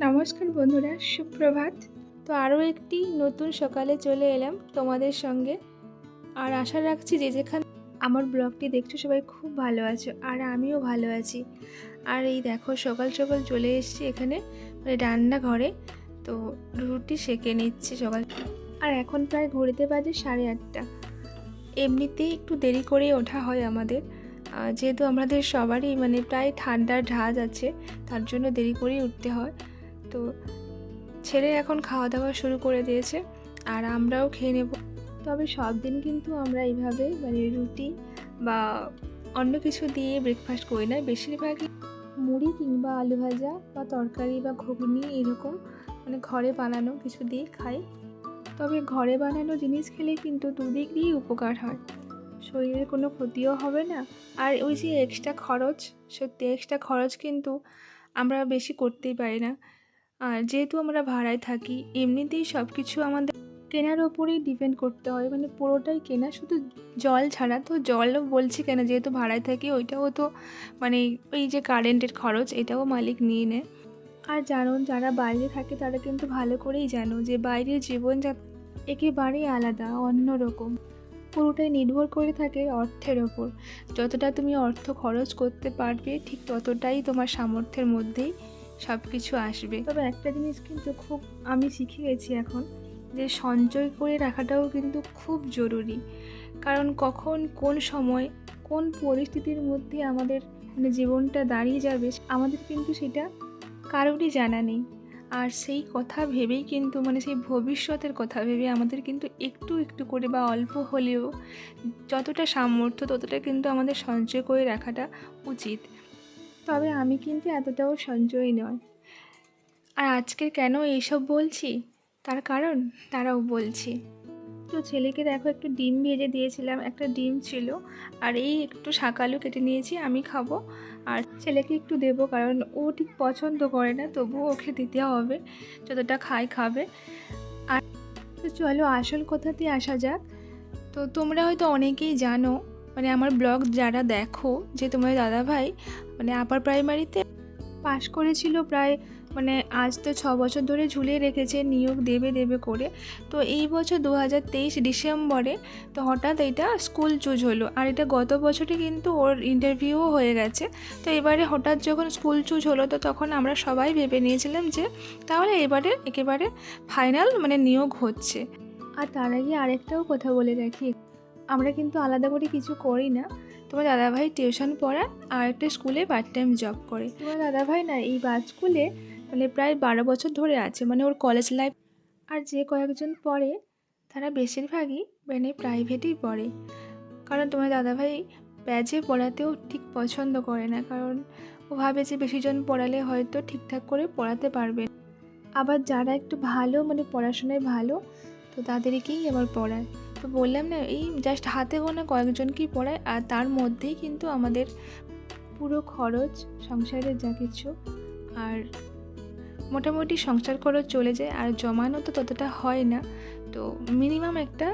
নমস্কার বন্ধুরা, সুপ্রভাত। তো আরও একটি নতুন সকালে চলে এলাম তোমাদের সঙ্গে। আর আশা রাখছি যে যেখানে আমার ব্লগটি দেখছ সবাই খুব ভালো আছো আর আমিও ভালো আছি। আর এই দেখো, সকাল সকাল চলে এসেছি এখানে মানে রান্নাঘরে। তো রুটি সেকে নিচ্ছি সকাল আর এখন প্রায় ঘড়িতে বাজে সাড়ে আটটা। এমনিতেই একটু দেরি করে ওঠা হয় আমাদের। যেহেতু আমাদের সবারই মানে প্রায় ঠান্ডার ঢাজ আছে, তার জন্য দেরি করেই উঠতে হয়। তো ছেলে এখন খাওয়া দাওয়া শুরু করে দিয়েছে, আর আমরাও খেয়ে নেব। তবে সব দিন কিন্তু আমরা এইভাবে মানে রুটি বা অন্য কিছু দিয়ে ব্রেকফাস্ট করি না। বেশিরভাগই মুড়ি কিংবা আলু ভাজা বা তরকারি বা ঘুগনি এরকম মানে ঘরে বানানো কিছু দিয়ে খাই। তবে ঘরে বানানো জিনিস খেলে কিন্তু দুদিক দিয়েই উপকার হয়। শরীরের কোনো ক্ষতিও হবে না। আর ওই যে এক্সট্রা খরচ, সত্যি এক্সট্রা খরচ কিন্তু আমরা বেশি করতেই পারি না। আর যেহেতু আমরা ভাড়ায় থাকি, এমনিতেই সব কিছু আমাদের কেনার ওপরেই ডিপেন্ড করতে হয়। মানে পুরোটাই কেনা, শুধু জল ছাড়া। তো জলও বলছি কেন, যেহেতু ভাড়ায় থাকি, ওইটাও তো মানে ওই যে কারেন্টের খরচ, এটাও মালিক নিয়ে নেয়। আর জানো, যারা বাইরে থাকে, তারা কিন্তু ভালো করেই জানো যে বাইরের জীবনযাত্রা একেবারেই আলাদা, অন্যরকম। পুরোটাই নির্ভর করে থাকে অর্থের ওপর। যতটা তুমি অর্থ খরচ করতে পারবে, ঠিক ততটাই তোমার সামর্থ্যের মধ্যেই সব কিছু আসবে। তবে একটা জিনিস কিন্তু খুব আমি শিখে গেছি এখন, যে সঞ্চয় করে রাখাটাও কিন্তু খুব জরুরি। কারণ কখন, কোন সময়, কোন পরিস্থিতির মধ্যে আমাদের মানে জীবনটা দাঁড়িয়ে যাবে, আমাদের কিন্তু সেটা কারোরই জানা নেই। আর সেই কথা ভেবেই কিন্তু মানে সেই ভবিষ্যতের কথা ভেবে আমাদের কিন্তু একটু একটু করে বা অল্প হলেও যতটা সামর্থ্য ততটা কিন্তু আমাদের সঞ্চয় করে রাখাটা উচিত। তবে আমি কিন্তু এতটাও সঞ্চয় নয় আর আজকে কেন এইসব বলছি? তার কারণ তারাও বলছি। তো ছেলেকে দেখো, একটু ডিম ভেজে দিয়েছিলাম, একটা ডিম ছিল। আর এই একটু শাকালু কেটে নিয়েছি, আমি খাব। আর ছেলেকে একটু দেবো, কারণ ও ঠিক পছন্দ করে না, তবুও ওকে দিতে হবে, যতটা খায় খাবে। আর তো চলো, আসল কথাতে আসা যাক। তো তোমরা হয়তো অনেকেই জানো মানে আমার ব্লগ যারা দেখো, যে তোমার দাদাভাই মানে আপার প্রাইমারিতে পাশ করেছিল প্রায় মানে আজ তো ছ বছর ধরে ঝুলিয়ে রেখেছে, নিয়োগ দেবে দেবে করে। তো এই বছর দু হাজার তেইশ ডিসেম্বরে তো হঠাৎ এটা স্কুল চুজ হলো। আর এটা গত বছরে কিন্তু ওর ইন্টারভিউও হয়ে গেছে। তো এবারে হঠাৎ যখন স্কুল চুজ হলো, তো তখন আমরা সবাই ভেবে নিয়েছিলাম যে তাহলে এবারে একেবারে ফাইনাল মানে নিয়োগ হচ্ছে। আর তার আগে আরেকটাও কথা বলে রাখি। আমরা কিন্তু আলাদা করে কিছু করি না। তোমার দাদাভাই টিউশন পড়ায় আর একটা স্কুলে পার্ট টাইম জব করে। তোমার দাদাভাই না এই বাজ স্কুলে মানে প্রায় বারো বছর ধরে আছে। মানে ওর কলেজ লাইফ আর যে কয়েকজন পড়ে তারা বেশিরভাগই মানে প্রাইভেটেই পড়ে। কারণ তোমার দাদাভাই ব্যাচে পড়াতেও ঠিক পছন্দ করে না। কারণ ও ভাবে যে বেশিজন পড়ালে হয়তো ঠিকঠাক করে পড়াতে পারবে। আবার যারা একটু ভালো মানে পড়াশোনায় ভালো তো তাদেরকেই আবার পড়ায়। তো বললাম না, এই জাস্ট হাতে গোনা কয়েকজনকেই পড়ায়, আর তার মধ্যেই কিন্তু আমাদের পুরো খরচ, সংসারের যা কিছু, আর মোটামুটি সংসার খরচ চলে যায়, আর জমানো তো ততটা হয় না। তো মিনিমাম একটা,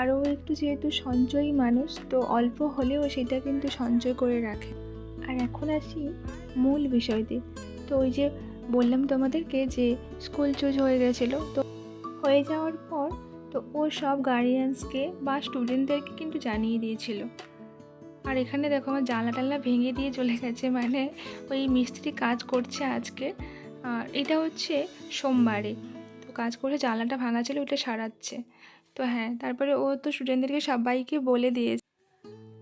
আরও একটু যেহেতু সঞ্চয়ী মানুষ, তো অল্প হলেও সেটা কিন্তু সঞ্চয় করে রাখে। আর এখন আসি মূল বিষয়তে তো ওই যে বললাম তোমাদেরকে যে স্কুল চুজ হয়ে গেছিল, তো হয়ে যাওয়ার পর তো ও সব গার্ডিয়ানসকে বা স্টুডেন্টদেরকে কিন্তু জানিয়ে দিয়েছিল। আর এখানে দেখো আমার জানলা টাল্লা ভেঙে দিয়ে চলে গেছে মানে ওই মিস্ত্রি কাজ করছে আজকে। আর এটা হচ্ছে সোমবারে। তো কাজ করে জানলাটা ভাঙা ছিল ওটা সারাচ্ছে। তো হ্যাঁ তারপরে ও তো স্টুডেন্টদেরকে সবাইকে বলে দিয়েছে।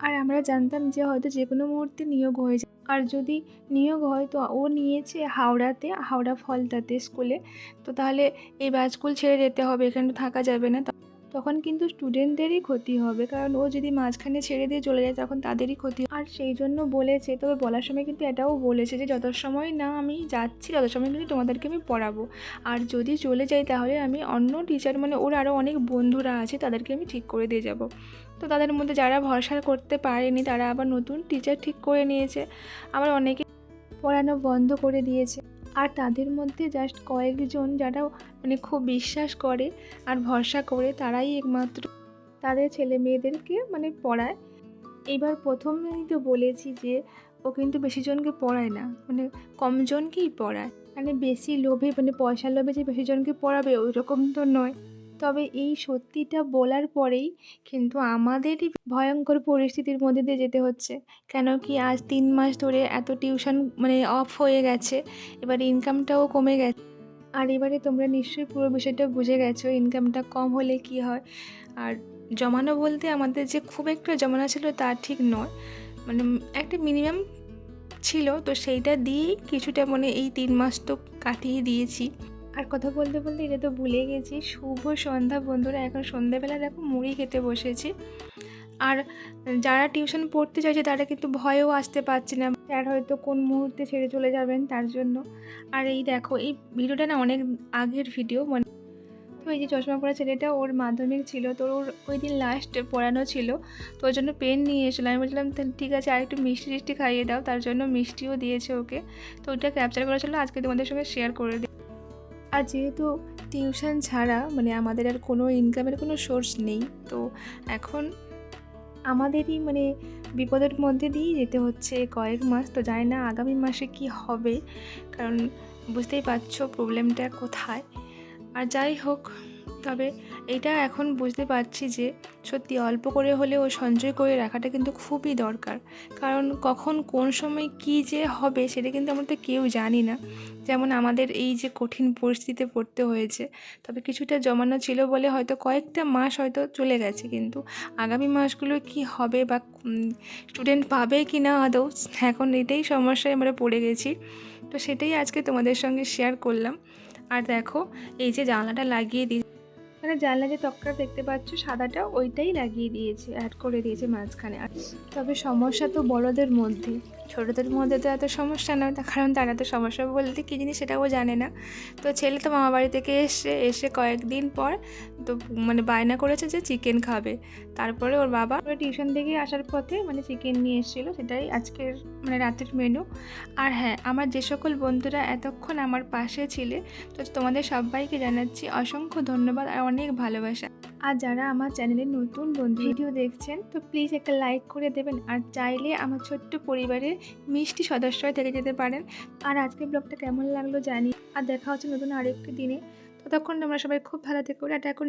আর আমরা জানতাম যে হয়তো যে কোনো মুহূর্তে নিয়োগ হয়ে যায়। আর যদি নিয়োগ হয় তো ও নিয়েছে হাওড়াতে, হাওড়া ফলতাতে স্কুলে। তো তাহলে এই বাজ স্কুল ছেড়ে যেতে হবে, এখানে থাকা যাবে না। তখন কিন্তু স্টুডেন্টদেরই ক্ষতি হবে। কারণ ও যদি মাঝখানে ছেড়ে দিয়ে চলে যায় তখন তাদেরই ক্ষতি আর সেই জন্য বলেছে, তবে বলার সময় কিন্তু এটাও বলেছে যে যত সময় না আমি যাচ্ছি, তত সময় কিন্তু তোমাদেরকে আমি পড়াবো। আর যদি চলে যাই তাহলে আমি অন্য টিচার মানে ওর আরও অনেক বন্ধুরা আছে, তাদেরকে আমি ঠিক করে দিয়ে যাব। তো তাদের মধ্যে যারা ভরসা করতে পারেনি, তারা আবার নতুন টিচার ঠিক করে নিয়েছে। আবার অনেকে পড়ানো বন্ধ করে দিয়েছে। আর তাদের মধ্যে জাস্ট কয়েকজন যারা মানে খুব বিশ্বাস করে আর ভরসা করে, তারাই একমাত্র তাদের ছেলে মেয়েদেরকে মানে পড়ায়। এইবার প্রথমেই তো বলেছি যে, ও কিন্তু বেশি জনকে পড়ায় না। মানে কমজনকেই পড়ায়। মানে বেশি লোভে মানে পয়সার লোভে যে বেশি জনকে পড়াবে ওই রকম তো নয়। তবে এই সত্যিটা বলার পরেই কিন্তু আমাদেরই ভয়ঙ্কর পরিস্থিতির মধ্যে দিয়ে যেতে হচ্ছে। কেন কি আজ তিন মাস ধরে এত টিউশন মানে অফ হয়ে গেছে, এবার ইনকামটাও কমে গেছে। আর এবারে তোমরা নিশ্চয়ই পুরো বিষয়টা বুঝে গেছো ইনকামটা কম হলে কি হয়। আর জমানো বলতে আমাদের যে খুব একটা জমানো ছিল তা ঠিক নয়। মানে একটা মিনিমাম ছিল, তো সেইটা দিয়েই কিছুটা মানে এই তিন মাস তো কাটিয়ে দিয়েছি। আর কথা বলতে বলতে এটা তো ভুলে গেছি। শুভ সন্ধ্যা বন্ধুরা, এখন সন্ধ্যাবেলা দেখো মুড়ি খেতে বসেছি। আর যারা টিউশন পড়তে চাইছে তারা কিন্তু ভয়েও আসতে পারছে না। স্যার হয়তো কোন মুহূর্তে ছেড়ে চলে যাবেন তার জন্য। আর এই দেখো, এই ভিডিওটা না অনেক আগের ভিডিও মানে তো এই যে চশমা পরা ছেলেটা ওর মাধ্যমিক ছিল, তো ওর ওই দিন লাস্ট পড়ানো ছিল। তো ওর জন্য পেন নিয়ে এসেছিল আমি বলছিলাম ঠিক আছে আর একটু মিষ্টি টিষ্টি খাইয়ে দাও। তার জন্য মিষ্টিও দিয়েছে ওকে। তো ওইটা ক্যাপচার করা ছিল আজকে তোমাদের সঙ্গে শেয়ার করে দিই। আর যেহেতু টিউশন ছাড়া মানে আমাদের আর কোনো ইনকামের কোনো সোর্স নেই, তো এখন আমাদেরই মানে বিপদের মধ্যে দিয়েই যেতে হচ্ছে কয়েক মাস, তো জানি না আগামী মাসে কি হবে। কারণ বুঝতেই পারছ প্রবলেমটা কোথায়। আর যাই হোক তবে এটা এখন বুঝতে পারছি যে সত্যি অল্প করে হলেও সঞ্চয় করে রাখাটা কিন্তু খুবই দরকার। কারণ কখন কোন সময় কি যে হবে সেটা কিন্তু আমরা তো কেউ জানি না। যেমন আমাদের এই যে কঠিন পরিস্থিতিতে পড়তে হয়েছে, তবে কিছুটা জমানো ছিল বলে হয়তো কয়েকটা মাস হয়তো চলে গেছে কিন্তু আগামী মাসগুলো কি হবে বা স্টুডেন্ট পাবে কি না আদৌ, এখন এটাই সমস্যায় আমরা পড়ে গেছি। তো সেটাই আজকে তোমাদের সঙ্গে শেয়ার করলাম। আর দেখো, এই যে জানলাটা লাগিয়ে দিই মানে জানলা যে তক্তা দেখতে পাচ্ছ, সাদাটা ওইটাই লাগিয়ে দিয়েছে অ্যাড করে দিয়েছে মাঝখানে। তবে সমস্যা তো বড়দের মধ্যে। ছোটোদের মধ্যে তো এত সমস্যা নয় তার কারণ তারা তো সমস্যা বলতে কী জিনিস সেটাও জানে না। তো ছেলে তো মামা বাড়ি থেকে এসে এসে কয়েকদিন পর তো মানে বায়না করেছে যে চিকেন খাবে। তারপরে ওর বাবা টিউশন থেকে আসার পথে মানে চিকেন নিয়ে এসেছিল, সেটাই আজকের মানে রাতের মেনু আর হ্যাঁ আমার যে সকল বন্ধুরা এতক্ষণ আমার পাশে ছিলে, তো তোমাদের সবাইকে জানাচ্ছি অসংখ্য ধন্যবাদ। আর অনেক ভালোবাসা। আর যারা আমার চ্যানেলে নতুন বন্ধু ভিডিও দেখছেন, তো প্লিজ একটা লাইক করে দেবেন। আর চাইলে আমার ছোট্ট পরিবারের মিষ্টি সদস্যরা থেকে যেতে পারেন। আর আজকের ব্লগটা কেমন লাগল জানি। আর দেখা হচ্ছে নতুন আরেকটি দিনে। ততক্ষণ আমরা সবাই খুব ভালো থেকো। এটা এখন